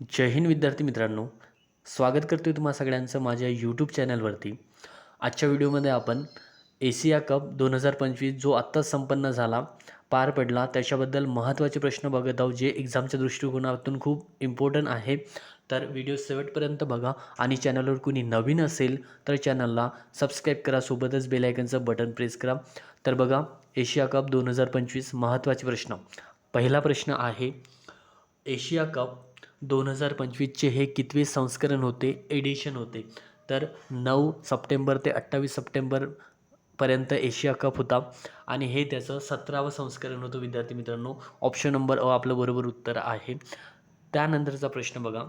जय हिंद विद्यार्थी मित्रांनो. स्वागत करतो आहे तुम्हा सगळ्यांचं माझ्या यूट्यूब चॅनलवरती आजच्या व्हिडिओमध्ये आपण एशिया कप दोन हजार पंचवीस जो आत्ताच संपन्न झाला पार पडला त्याच्याबद्दल महत्त्वाचे प्रश्न बघत आहोत जे एक्झामच्या दृष्टिकोनातून खूप इम्पॉर्टंट आहे. तर व्हिडिओ शेवटपर्यंत बघा आणि चॅनलवर कुणी नवीन असेल तर चॅनलला सबस्क्राईब करा. सोबतच बेलायकनचं बटन प्रेस करा. तर बघा एशिया कप दोन हजार पंचवीस महत्त्वाचे प्रश्न. पहिला प्रश्न आहे एशिया कप दोन हजार पंचवीसचे हे कितवे संस्करण होते? एडिशन होते. तर नऊ सप्टेंबर ते अठ्ठावीस सप्टेंबरपर्यंत एशिया कप होता. आणि हे त्याचं सतरावं संस्करण होतं विद्यार्थी मित्रांनो. ऑप्शन नंबर अ आपलं बरोबर उत्तर आहे. त्यानंतरचा प्रश्न बघा.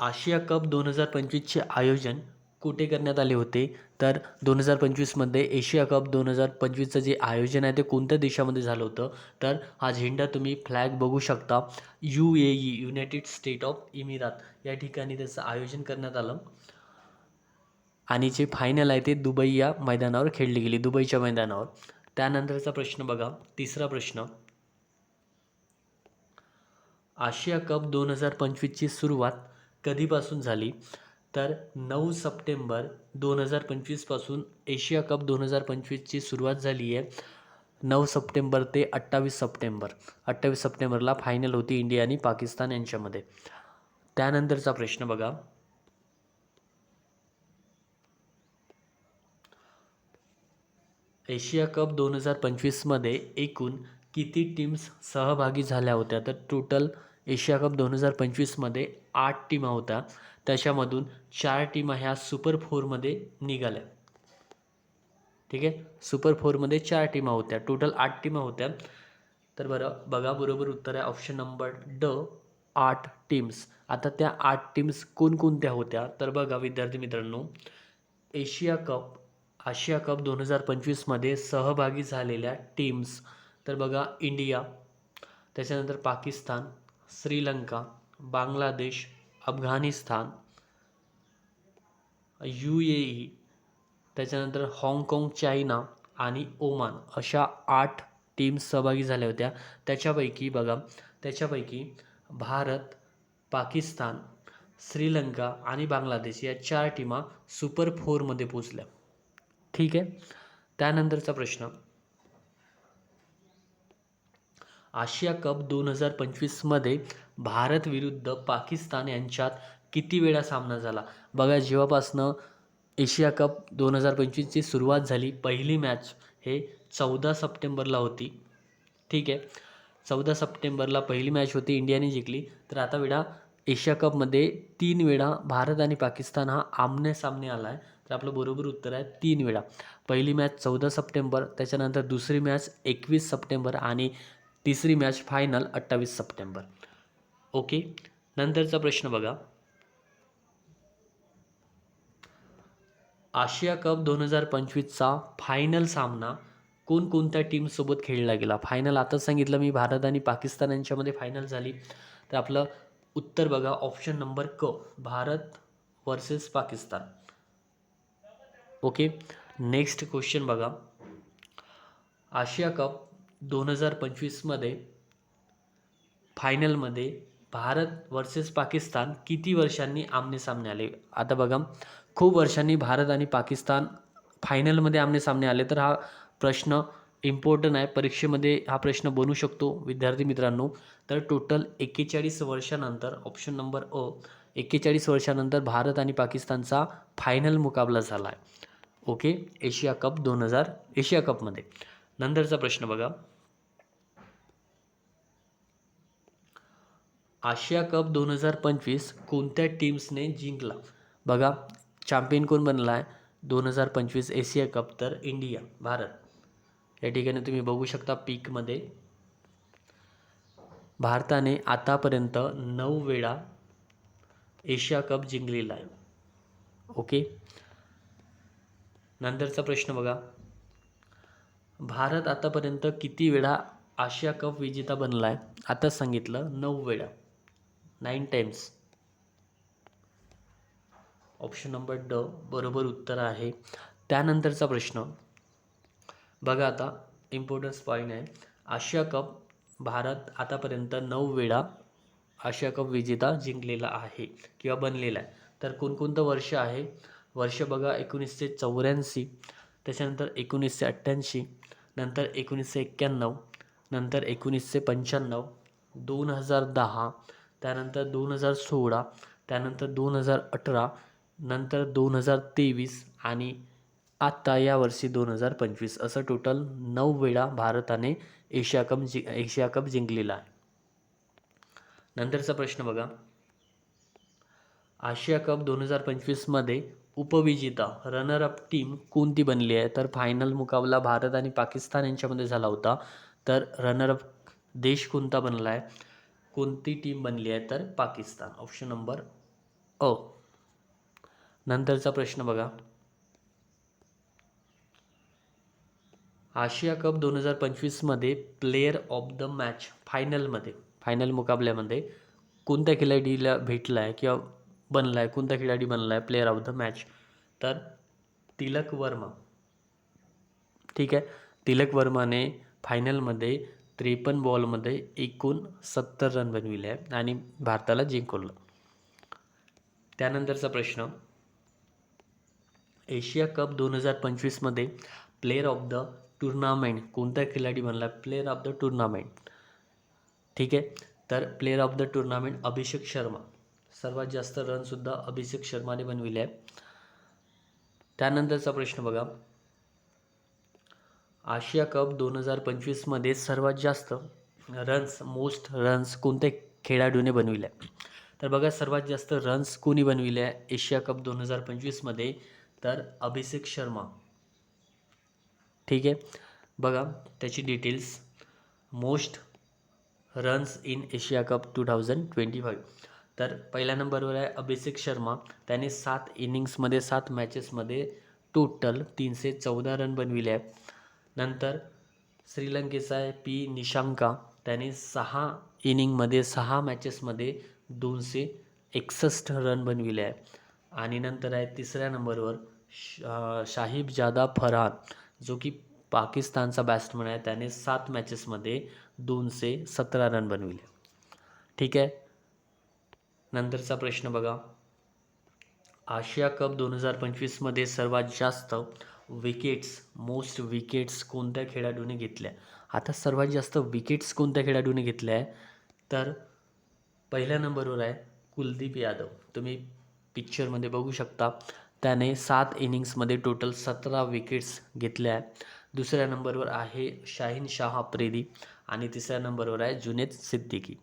आशिया कप दोन हजार पंचवीसचे आयोजन कुठे करण्यात आले होते? तर दोन हजार पंचवीसमध्ये एशिया कप दोन हजार पंचवीसचं जे आयोजन आहे ते कोणत्या देशामध्ये झालं होतं? तर हा झेंडा तुम्ही फ्लॅग बघू शकता. U A E united state of Emirates या ठिकाणी त्याचं आयोजन करण्यात आलं. आणि जे फायनल आहे ते दुबई या मैदानावर खेळली गेली दुबईच्या मैदानावर. त्यानंतरचा प्रश्न बघा. तिसरा प्रश्न. आशिया कप दोन हजार पंचवीसची सुरुवात कधीपासून झाली? तर नऊ सप्टेंबर दोन हजार पंचवीसपासून एशिया कप दोन हजार पंचवीसची सुरुवात झाली आहे. नऊ सप्टेंबर ते अठ्ठावीस सप्टेंबर. अठ्ठावीस सप्टेंबरला फायनल होती इंडिया आणि पाकिस्तान यांच्यामध्ये. त्यानंतरचा प्रश्न बघा. एशिया कप दोन हजार पंचवीसमध्ये एकूण किती टीम्स सहभागी झाल्या होत्या? तर टोटल एशिया कप दोन हजार पंचवीसमध्ये आठ टीमा होत्या. त्याच्यामधून चार टीमा ह्या सुपर फोरमध्ये निघाल्या. ठीक आहे? सुपर फोरमध्ये चार टीमा होत्या. टोटल आठ टीमा होत्या. तर बरं बघा बरोबर उत्तर आहे. ऑप्शन नंबर ड आठ टीम्स आता त्या आठ टीम्स कोणकोणत्या होत्या? तर बघा विद्यार्थी मित्रांनो एशिया कप आशिया कप दोन हजार पंचवीसमध्ये सहभागी झालेल्या टीम्स तर बघा इंडिया त्याच्यानंतर Pakistan Sri Lanka Bangladesh Afghanistan U A E त्याच्यानंतर हाँगकाँग चायना आणि ओमान अशा आठ टीम्स सहभागी झाल्या होत्या. त्याच्यापैकी बघा त्याच्यापैकी भारत पाकिस्तान श्रीलंका आणि बांगलादेश या चार टीमा सुपर फोरमध्ये पोचल्या ठीक आहे? त्यानंतरचा प्रश्न आशिया कप दोन हजार पंचवीसमध्ये भारत विरुद्ध पाकिस्तान यांच्यात किती वेळा सामना झाला? बघा जेव्हापासनं एशिया कप दोन हजार पंचवीसची सुरुवात झाली पहिली मॅच हे चौदा सप्टेंबरला होती. ठीक आहे? चौदा सप्टेंबरला पहिली मॅच होती इंडियाने जिंकली. तर आता वेळा एशिया कपमध्ये तीन वेळा भारत आणि पाकिस्तान हा आमने सामने आला आहे तर आपलं बरोबर उत्तर आहे तीन वेळा. पहिली मॅच चौदा सप्टेंबर त्याच्यानंतर दुसरी मॅच एकवीस सप्टेंबर आणि तिसरी मॅच फायनल अठ्ठावीस सप्टेंबर. ओके नंतरचा प्रश्न बघा. आशिया कप दोन हजार पंचवीसचा फायनल सामना कोणकोणत्या टीमसोबत खेळला गेला? फायनल आताच सांगितलं मी भारत आणि पाकिस्तान यांच्यामध्ये फायनल झाली. तर आपलं उत्तर बघा ऑप्शन नंबर क Bharat versus Pakistan. Okay next question बघा. आशिया कप दोन हजार पंचवीसमध्ये फायनलमध्ये भारत वर्सेस पाकिस्तान किती वर्षांनी आमने सामने आले? आता बघा खूप वर्षांनी भारत आणि पाकिस्तान फायनलमध्ये आमने सामने आले. तर हा प्रश्न इम्पॉर्टंट आहे. परीक्षेमध्ये हा प्रश्न बनू शकतो विद्यार्थी मित्रांनो. तर टोटल एक्केचाळीस वर्षानंतर ऑप्शन नंबर अ एक्केचाळीस वर्षानंतर भारत आणि पाकिस्तानचा फायनल मुकाबला झाला आहे ओके एशिया कप दोन हजार एशिया कपमध्ये नंतरचा प्रश्न बघा. आशिया कप दोन हजार पंचवीस कोणत्या टीम्सने जिंकला? बघा चॅम्पियन कोण बनला आहे दोन हजार पंचवीस एशिया कप तर इंडिया भारत. या ठिकाणी तुम्ही बघू शकता पीकमध्ये. भारताने आतापर्यंत नऊ वेळा एशिया कप जिंकलेला आहे. ओके? नंतरचा प्रश्न बघा. भारत आतापर्यंत किती वेळा आशिया कप विजेता बनला आहे आताच सांगितलं नऊ वेळा. नाईन टाइम्स ऑप्शन नंबर ड बरोबर उत्तर आहे. त्यानंतरचा प्रश्न. बघा आता इम्पॉर्टन्स पॉईंट आहे. आशिया कप भारत आतापर्यंत नऊ वेळा आशिया कप विजेता जिंकलेला आहे किंवा बनलेला आहे. तर कोणकोणतं वर्ष आहे? वर्ष बघा एकोणीसशे चौऱ्याऐंशी त्याच्यानंतर एकोणीसशे अठ्ठ्याऐंशी नंतर एकोणीसशे एक्क्याण्णव नंतर एकोणीसशे पंच्याण्णव दोन हजार दहा त्यानंतर दोन हजार सोळा त्यानंतर दोन हजार अठरा नंतर दोन हजार तेवीस आणि आत्ता यावर्षी दोन हजार पंचवीस. असं टोटल नऊ वेळा भारताने एशिया कप जि एशिया कप जिंकलेला आहे. नंतरचा प्रश्न बघा. आशिया कप दोन हजार पंचवीसमध्ये उपविजेता रनर अप टीम कोणती बनली आहे? तर फायनल मुकाबला भारत आणि पाकिस्तान यांच्यामध्ये झाला होता. तर रनर अप देश कोणता बनला आहे? कोणती टीम बनली आहे तर पाकिस्तान? ऑप्शन नंबर अ. नंतरचा प्रश्न बघा. आशिया कप दोन हजार पंचवीसमध्ये प्लेयर ऑफ द मॅच फायनलमध्ये फायनल मुकाबल्यामध्ये कोणत्या खिलाडीला भेटला आहे किंवा बनला आहे कोणता खिलाडी बनला आहे प्लेयर ऑफ द मॅच तर तिलक वर्मा. ठीक आहे? तिलक वर्माने फायनलमध्ये त्रेपन्न बॉलमध्ये एकूण सत्तर रन बनविले आहे आणि भारताला जिंकवलं. त्यानंतरचा प्रश्न. एशिया कप दोन हजार पंचवीसमध्ये प्लेयर ऑफ द टुर्नामेंट कोणता खिलाडी बनला? प्लेअर ऑफ द टुर्नामेंट ठीक आहे? तर player of the tournament Abhishek Sharma. सर्वात जास्त रनसुद्धा अभिषेक शर्माने बनविले आहे त्यानंतरचा प्रश्न बघा. आशिया कप दोन हजार पंचवीसमध्ये सर्वात जास्त रन्स मोस्ट रन्स कोणत्या खेळाडूने बनविले तर बघा सर्वात जास्त रन्स कोणी बनविले आहे एशिया कप दोन हजार पंचवीसमध्ये तर अभिषेक शर्मा. ठीक आहे? बघा त्याची details most runs in Asia cup two thousand twenty five तर पहिल्या नंबरवर आहे अभिषेक शर्मा. त्याने सात इनिंग्समध्ये सात मॅचेसमध्ये टोटल तीनशे चौदा रन बनविले. आहे नंतर श्रीलंकेचा आहे पी निशांका. त्याने सहा इनिंगमध्ये सहा मॅचेसमध्ये दोनशे एकसष्ट रन बनविले आहे. आणि नंतर आहे तिसऱ्या नंबरवर श शाहिब जादा फरहान जो की पाकिस्तानचा बॅट्समन आहे. त्याने सात मॅचेसमध्ये दोनशे सतरा रन बनविले. ठीक आहे? नंतरचा प्रश्न बघा. आशिया कप दोन हजार पंचवीसमध्ये सर्वात जास्त विकेट्स मोस्ट विकेट्स कोणत्या खेळाडूने घेतल्या? आता सर्वात जास्त विकेट्स कोणत्या खेळाडूने घेतल्या? आहे तर पहिल्या नंबरवर आहे कुलदीप यादव. तुम्ही पिक्चरमध्ये बघू शकता. त्याने सात इनिंग्समध्ये टोटल सतरा विकेट्स घेतल्या आहे. दुसऱ्या नंबरवर आहे शाहीन शाह प्रेदी आणि तिसऱ्या नंबरवर आहे जुनेद सिद्दीकी.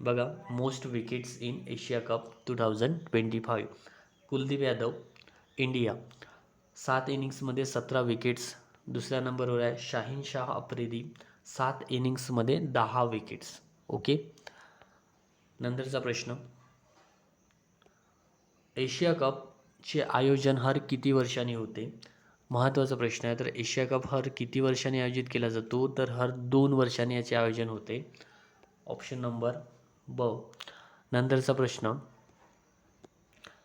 बघा most wickets in Asia cup two thousand twenty five Kuldeep Yadav India सात इनिंग्समध्ये सतरा विकेट्स दुसऱ्या नंबरवर आहे शाहीन शाह आफ्रिदी सात इनिंग्समध्ये दहा विकेट्स. ओके? नंतरचा प्रश्न. एशिया कपचे आयोजन हर किती वर्षांनी होते? महत्त्वाचा प्रश्न आहे. तर एशिया कप हर किती वर्षांनी आयोजित केला जातो? तर हर दोन वर्षांनी याचे आयोजन होते. ऑप्शन नंबर ब नंतरचा प्रश्न.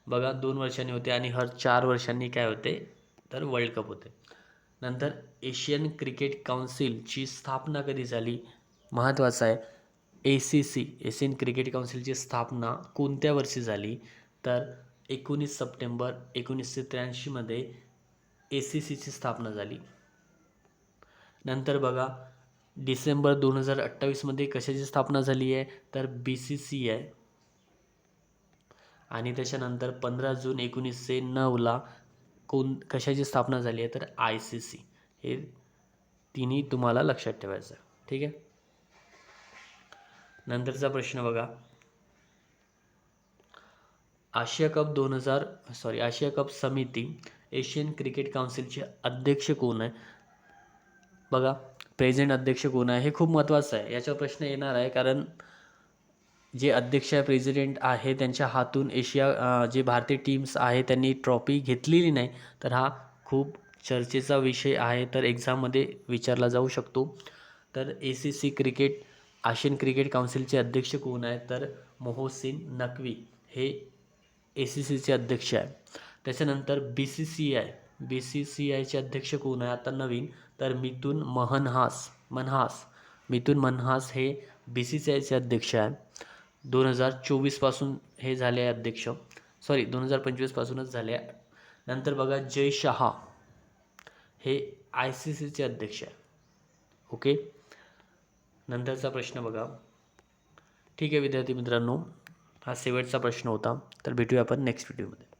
बघा दोन वर्षांनी होते आणि हर चार वर्षांनी काय होते? तर वर्ल्ड कप होते. नंतर एशियन क्रिकेट काउन्सिलची स्थापना कधी झाली? महत्त्वाचं आहे A C C Asian cricket काउन्सिलची स्थापना कोणत्या वर्षी झाली? तर एकोणीस सप्टेंबर एकोणीसशे त्र्याऐंशीमध्ये ए सी सीची स्थापना झाली. नंतर बघा डिसेंबर दोन हजार अठ्ठावीसमध्ये कशाची स्थापना झाली आहे? तर बी सी सी आहे. आणि त्याच्यानंतर पंधरा जून एकोणीसशे नऊला कोण कशाची स्थापना झाली आहे तर आय सी सी हे तिन्ही तुम्हाला लक्षात ठेवायचं ठीक आहे? नंतरचा प्रश्न बघा. आशिया कप दोन हजार सॉरी आशिया कप समिती एशियन क्रिकेट काउन्सिलचे अध्यक्ष कोण आहे? बघा प्रेझेंट अध्यक्ष कोण आहे हे खूप महत्त्वाचं आहे. याच्यावर प्रश्न येणार आहे कारण जे अध्यक्ष आहे प्रेसिडेंट आहे त्यांच्या हातून एशिया जे भारतीय टीम्स आहे त्यांनी ट्रॉफी घेतलेली नाही तर हा खूप चर्चेचा विषय आहे. तर एक्झाममध्ये विचारला जाऊ शकतो. तर A C C cricket Asian cricket काउन्सिलचे अध्यक्ष कोण आहे तर मोहसिन नकवी हे ए सी सीचे अध्यक्ष आहे त्याच्यानंतर B C C I B C C आयचे अध्यक्ष कोण आहे आता नवीन तर मिथुन महनहास मनहास मिथुन मनहास हे बी सी सी आयचे अध्यक्ष आहे दोन हजार चोवीसपासून हे झाले आहे अध्यक्ष. सॉरी दोन हजार पंचवीसपासूनच झाले आहे. नंतर बघा जय शहा. हे आय सी सीचे अध्यक्ष आहे. ओके नंतरचा प्रश्न बघा. ठीक आहे विद्यार्थी मित्रांनो हा शेवटचा प्रश्न होता. तर भेटूया आपण नेक्स्ट व्हिडिओमध्ये